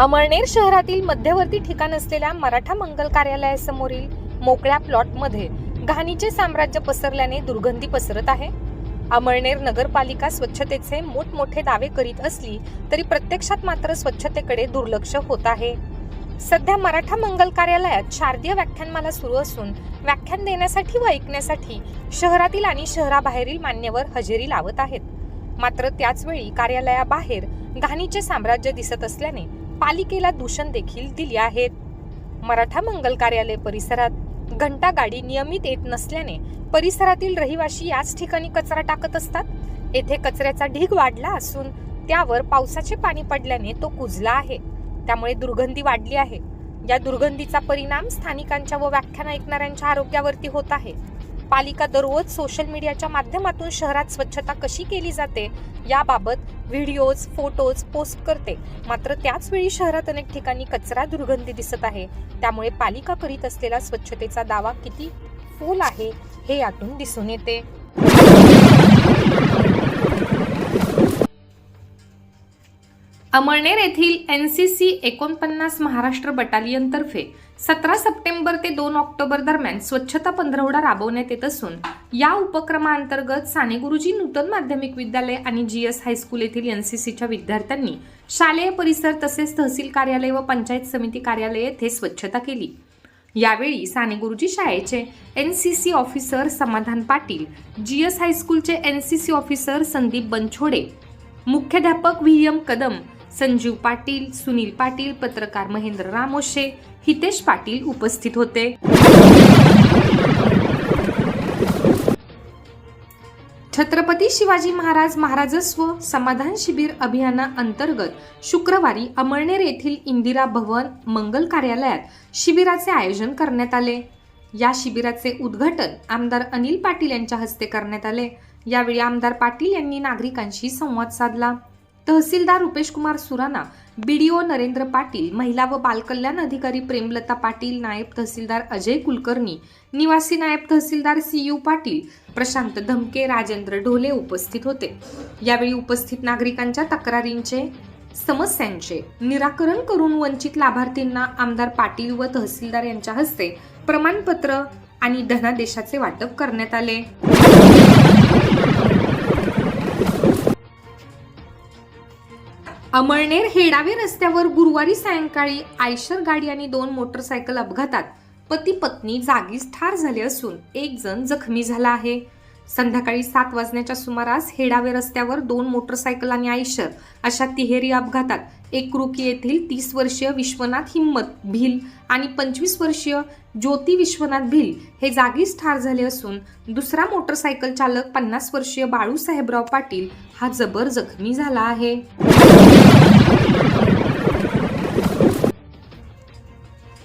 अमळनेर शहरातील मध्यवर्ती ठिकाण असलेल्या मराठा मंगल कार्यालयासमोरील मोकळ्या प्लॉटमध्ये घाणीचे साम्राज्य पसरल्याने दुर्गंधी पसरत आहे. अमळनेर नगरपालिका स्वच्छतेचे मोठमोठे दावे करीत असली तरी प्रत्यक्षात मात्र स्वच्छतेकडे दुर्लक्ष होत आहे. सध्या मराठा मंगल कार्यालयात शारदीय व्याख्यानमाला सुरू असून व्याख्यान देण्यासाठी व ऐकण्यासाठी शहरातील आणि शहराबाहेरील मान्यवर हजेरी लावत आहेत. मात्र त्याचवेळी कार्यालयाबाहेर घाणीचे साम्राज्य दिसत असल्याने पालिकेला दूषण देखील दिले आहेत. मराठा मंगल कार्यालय परिसरात घंटा गाडी नियमित येत नसल्याने परिसरातील रहिवासी याच ठिकाणी कचरा टाकत असतात. येथे कचऱ्याचा ढीग वाढला असून त्यावर पावसाचे पाणी पडल्याने तो कुजला आहे. त्यामुळे दुर्गंधी वाढली आहे. या दुर्गंधीचा परिणाम स्थानिकांच्या व व्याख्यान ऐकणाऱ्यांच्या आरोग्यावरती होत आहे. पालिका दररोज सोशल मीडियाच्या माध्यमातून शहरात स्वच्छता कशी केली जाते याबाबत व्हिडिओज फोटोज पोस्ट करते. मात्र त्याचवेळी शहरात अनेक ठिकाणी कचरा दुर्गंधी दिसत आहे. त्यामुळे पालिका करीत असलेला स्वच्छतेचा दावा किती फोल आहे हे यातून दिसून येते. अमळनेर येथील एन सी सी एकोणपन्नास महाराष्ट्र बटालियनतर्फे सतरा सप्टेंबर ते दोन ऑक्टोबर दरम्यान स्वच्छता पंधरवडा राबवण्यात येत असून या उपक्रमाअंतर्गत साने गुरुजी नूतन माध्यमिक विद्यालय आणि जी एस हायस्कूल येथील एन सी सीच्या विद्यार्थ्यांनी शालेय परिसर तसेच तहसील कार्यालय व पंचायत समिती कार्यालय येथे स्वच्छता केली. यावेळी साने गुरुजी शाळेचे N C C officer Samadhan Patil G S हायस्कूलचे N C C officer Sandeep Banchhode मुख्याध्यापक व्ही एम कदम संजीव पाटील सुनील पाटील पत्रकार महेंद्र रामोशे हितेश पाटील उपस्थित होते. छत्रपती शिवाजी महाराज महाराजस्व समाधान शिबिर अभियाना अंतर्गत शुक्रवारी अमळनेर येथील इंदिरा भवन मंगल कार्यालयात शिबिराचे आयोजन करण्यात आले. या शिबिराचे उद्घाटन आमदार अनिल पाटील यांच्या हस्ते करण्यात आले. यावेळी आमदार पाटील यांनी नागरिकांशी संवाद साधला. तहसीलदार रुपेश कुमार सुराणा बीडीओ नरेंद्र पाटील महिला व बालकल्याण अधिकारी प्रेमलता पाटील नायब तहसीलदार अजय कुलकर्णी निवासी नायब तहसीलदार सी यू पाटील प्रशांत धमके राजेंद्र ढोले उपस्थित होते. यावेळी उपस्थित नागरिकांच्या तक्रारींचे समस्यांचे निराकरण करून वंचित लाभार्थींना आमदार पाटील व तहसीलदार यांच्या हस्ते प्रमाणपत्र आणि धनादेशाचे वाटप करण्यात आले. अमळनेर हेडावे रस्त्यावर गुरुवारी सायंकाळी आयशर गाडी आणि दोन मोटरसायकल अपघातात. पती पत्नी जागीच ठार झाले असून एक जण जखमी झाला आहे. संध्याकाळी सात वाजण्याच्या सुमारास हेडावे रस्त्यावर दोन मोटरसायकल आणि आयशर अशा तिहेरी अपघातात एकरुकी येथील तीस वर्षीय विश्वनाथ हिम्मत भिल आणि पंचवीस वर्षीय ज्योती विश्वनाथ भिल हे जागीच ठार झाले असून दुसरा मोटरसायकल चालक पन्नास वर्षीय बाळू साहेबराव पाटील हा जबर जखमी झाला आहे.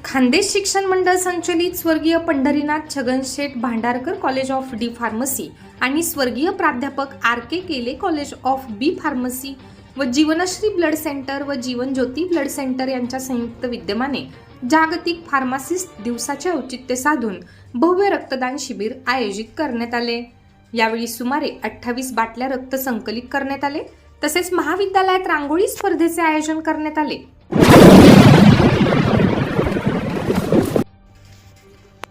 खानदेश शिक्षण मंडळ संचलित स्वर्गीय Pandharinath Chhaganseth Bhandarkar college of D pharmacy आणि स्वर्गीय प्राध्यापक आर के केले कॉलेज ऑफ बी फार्मसी व जीवनश्री ब्लड सेंटर व जीवन ज्योती ब्लड सेंटर यांच्या संयुक्त विद्यमाने जागतिक फार्मासिस्ट दिवसाचे औचित्य साधून भव्य रक्तदान शिबिर आयोजित करण्यात आले. यावेळी सुमारे अठ्ठावीस बाटल्या रक्त संकलित करण्यात आले. तसेच महाविद्यालयात रांगोळी स्पर्धेचे आयोजन करण्यात आले.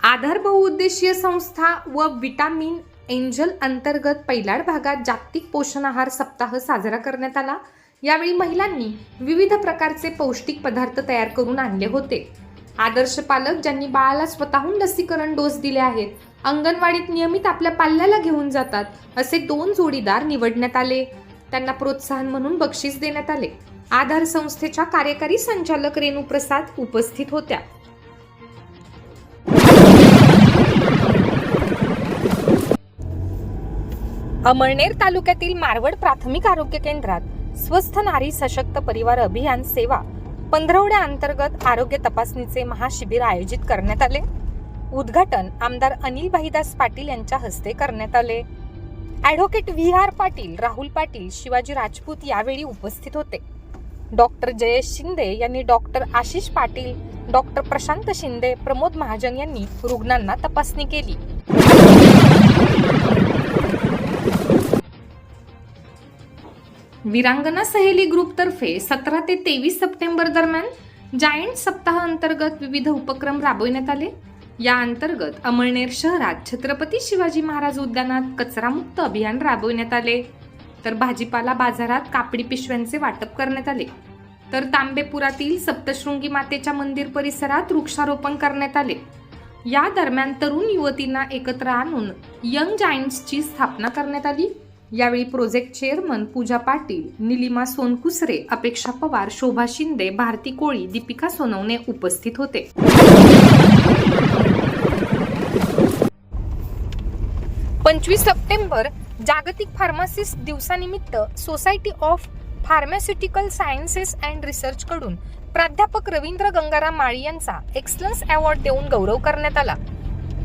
आधार बहुउद्देशीय संस्था व विटामिन एंजल अंतर्गत पैलाड भागात जागतिक पोषण आहार सप्ताह साजरा करण्यात आला. यावेळी महिलांनी विविध प्रकारचे पौष्टिक पदार्थ तयार करून आणले होते. आदर्श पालक ज्यांनी बाळाला स्वतःहून लसीकरण डोस दिले आहेत अंगणवाडीत नियमित आपल्या पाल्याला घेऊन जातात असे दोन जोडीदार निवडण्यात आले. त्यांना प्रोत्साहन म्हणून बक्षीस देण्यात आले. आधार संस्थेच्या कार्यकारी संचालक रेणू प्रसाद उपस्थित होत्या. अमळनेर तालुक्यातील मारवड प्राथमिक आरोग्य केंद्रात स्वस्थ नारी सशक्त परिवार अभियान सेवा पंधरवड्या अंतर्गत आरोग्य तपासणीचे महाशिबिर आयोजित करण्यात आले. उद्घाटन आमदार अनिल भाईदास पाटील यांच्या हस्ते करण्यात आले. Advocate V R Patil Rahul Patil Shivaji Rajput यावेळी उपस्थित होते. डॉक्टर जयेश शिंदे यांनी डॉक्टर आशिष पाटील डॉक्टर प्रशांत शिंदे प्रमोद महाजन यांनी रुग्णांना तपासणी केली. वीरांगना सहेली ग्रुपतर्फे सतरा ते तेवीस सप्टेंबर दरम्यान जायंट सप्ताह अंतर्गत विविध उपक्रम राबविण्यात आले. या अंतर्गत अमळनेर शहरात छत्रपती शिवाजी महाराज उद्यानात कचरामुक्त अभियान राबविण्यात आले. तर भाजीपाला बाजारात कापडी पिशव्यांचे वाटप करण्यात आले. तर तांबेपुरातील सप्तशृंगी मातेच्या मंदिर परिसरात वृक्षारोपण करण्यात आले. या दरम्यान तरुण युवतींना एकत्र आणून यंग जायंट्सची स्थापना करण्यात आली. यावेळी प्रोजेक्ट चेअरमन पूजा पाटील निलिमा सोनकुसरे अपेक्षा पवार शोभा शिंदे भारती कोळी दीपिका सोनवणे उपस्थित होते. पंचवीस सप्टेंबर जागतिक फार्मासिस्ट दिवसानिमित्त society of pharmaceutical sciences and research कडून प्राध्यापक रवींद्र गंगाराम माळी यांचा एक्सलन्स अवॉर्ड देऊन गौरव करण्यात आला.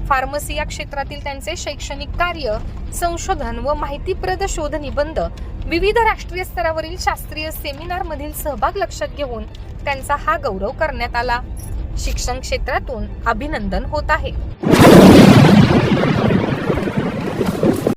फार्मसी या क्षेत्रातील त्यांचे शैक्षणिक कार्य संशोधन व माहितीप्रद शोध निबंध विविध राष्ट्रीय स्तरावरील शास्त्रीय सेमिनार मधील सहभाग लक्षात घेऊन त्यांचा हा गौरव करण्यात आला. शिक्षण क्षेत्रातून अभिनंदन होत आहे.